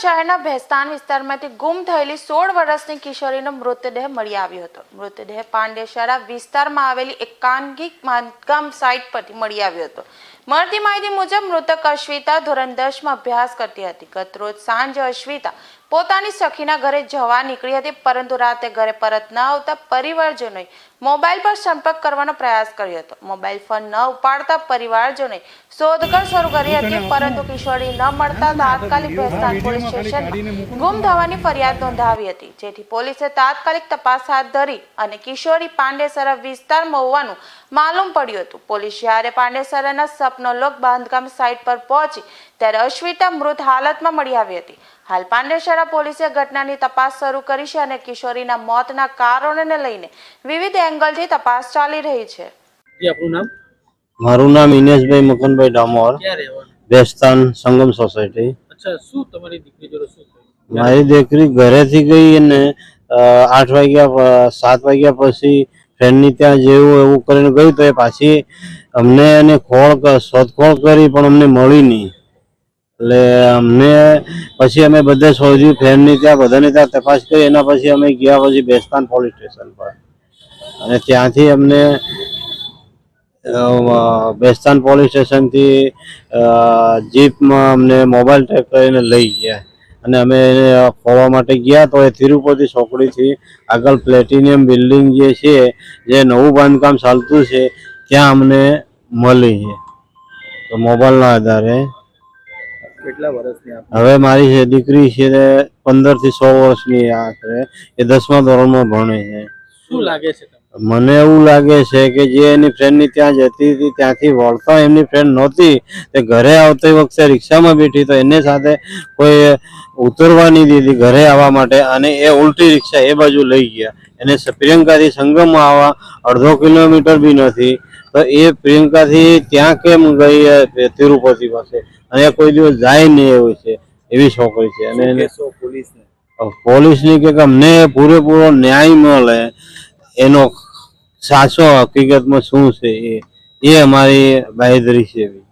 શહેરના ભેસ્તાન વિસ્તારમાંથી ગુમ થયેલી સોળ વર્ષની કિશોરીનો મૃતદેહ મળી આવ્યો હતો. મૃતદેહ પાંડેશરા વિસ્તારમાં આવેલી એકાંગી બાંધકામ સાઇટ પરથી મળી આવ્યો હતો. મળતી માહિતી મુજબ મૃતક અશ્વિતા ધોરણ દસમાં અભ્યાસ કરતી હતી. ગતરોજ સાંજે અશ્વિતા પોતાની સખીના ઘરે જવા નીકળી હતી, પરંતુ રાતે ઘરે પરત ન આવતા પરિવારજનોએ મોબાઈલ પર સંપર્ક કરવાનો પ્રયાસ કર્યો હતો. મોબાઈલ ફોન ન ઉપાડતા પરિવારજનોએ શોધખોળ શરૂ કરી હતી, પરંતુ કિશોરી ન મળતા તાત્કાલિક ભેસ્તાન પોલીસ સ્ટેશનમાં ગુમ થવાની ફરિયાદ નોંધાવી હતી. જેથી પોલીસે તાત્કાલિક તપાસ હાથ ધરી અને કિશોરી પાંડેસરા વિસ્તારમાં હોવાનું માલુમ પડ્યું હતું. પોલીસ જ્યારે પાંડેસરાના સપનોલોક બાંધકામ સાઇટ પર પહોંચી, ત્યારે અશ્વિતા મૃત હાલતમાં મળી આવી હતી. હાલ પાંડેસરા પોલીસે ઘટનાની તપાસ શરૂ કરી છે અને કિશોરીના મોતના કારણોને લઈને વિવિધ એંગલથી તપાસ ચાલી રહી છે. નામ? મારું નામ ઇનેશભાઈ મકનભાઈ ડામોર. બેસ્તાન સંગમ સોસાયટી. અચ્છા શું તમારી દીકરી જોડે શું મારી દીકરી ઘરેથી ગઈ અને આઠ વાગ્યા સાત વાગ્યા પછી ફ્રેન્ડની ત્યાં જેવું એવું કરીને ગયું તો એ પાછી અમને એને ખોળ શોધખોળ કરી પણ અમને મળી નહીં. એટલે અમને પછી અમે બધે શોધ્યું ફ્રેન્ડની ત્યાં બધાની ત્યાં તપાસ કરી, એના પછી અમે ગયા પછી બેસ્તાન પોલીસ સ્ટેશન પર. અને ત્યાંથી અમને બેસ્તાન પોલીસ સ્ટેશનથી જીપમાં અમને મોબાઈલ ટ્રેક કરીને લઈ ગયા. અને અમે એને ખોલવા માટે ગયા તો એ તિરુપતિ ચોકડીથી આગળ પ્લેટિનિયમ બિલ્ડિંગ જે છે, જે નવું બાંધકામ ચાલતું છે, ત્યાં અમને મળી. છે તો મોબાઈલના આધારે કેટલા વર્ષની હવે મારી જે દીકરી છે તે પંદરથી સો વર્ષની આખરે એ દસમા ધોરણમાં ભણે છે. શું લાગે છે મને એવું લાગે છે કે જે એની ફ્રેન્ડની ત્યાં જતી હતી ત્યાંથી વળતા એમની ફ્રેન્ડ નહોતી તે ઘરે આવતી વખતે રિક્ષામાં બેઠી તો એને સાથે કોઈ ઉતરવા નહીં દીધી ઘરે આવવા માટે અને એ ઉલટી રિક્ષા એ બાજુ લઈ ગયા. એને પ્રિયંકાથી સંગમમાં આવવા અડધો કિલોમીટર બી નથી. તો એ પ્રિયંકાથી ત્યાં કેમ ગઈ તિરુપતિ પાસે? અને કોઈ દિવસ જાય નહીં એવું છે એવી છોકરી છે. અને એને પોલીસની? કે કે અમને પૂરેપૂરો ન્યાય મળે એનો સાચો હકીકતમાં શું છે એ? એ અમારી બાહેદરી છે એવી.